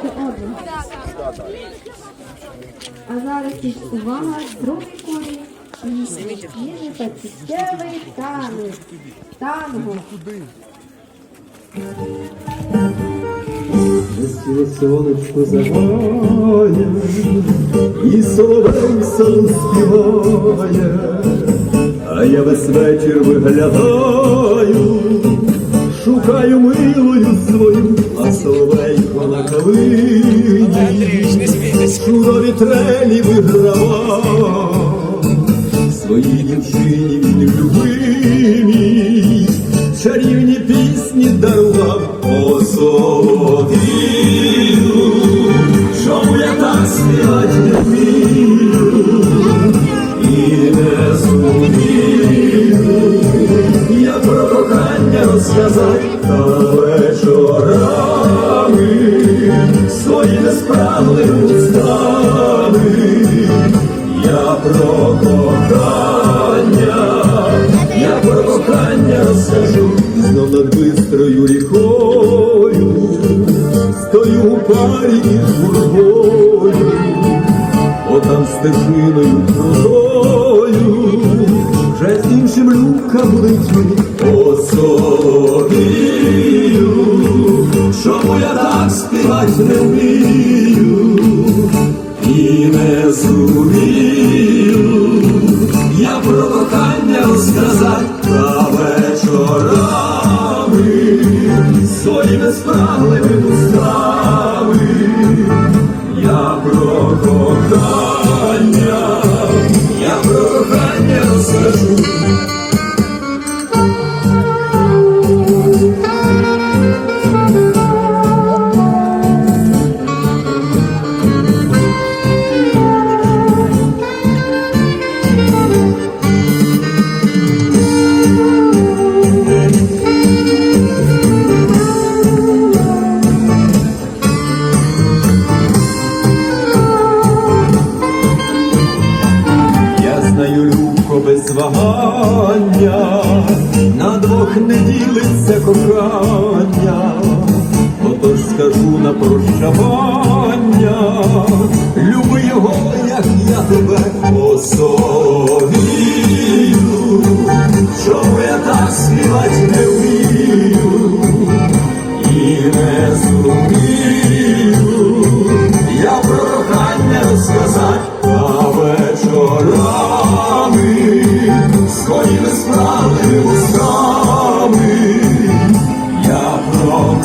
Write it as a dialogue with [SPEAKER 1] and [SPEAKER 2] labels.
[SPEAKER 1] один. А зараз увага, другий корінь. Ніжний та чуттєвий танець. Танго.
[SPEAKER 2] Весело сонечко заграє, і соловей сон співає, а я весь вечір виглядаю, шукаю милою свою, соловейко на калині, шурові трелі вигравав, своїй дівчині він любимій, чарівні пісні дарував о соловію, чому я так співать не вмію? І не зумію, я про кохання розказать та вечорами бистрою рікою, стою у парі із гурбою, отам стежиною крутою, вже з іншим люка будуть мені о соловію, чому я так співать не вмію і не зумію, своїми справними устави, Я про кохання, я про кохання розкажу. Вагання, на двох не ділиться кохання, отож скажу на прощавання, люби його, як я тебе осовію, своїми справи устами. Я про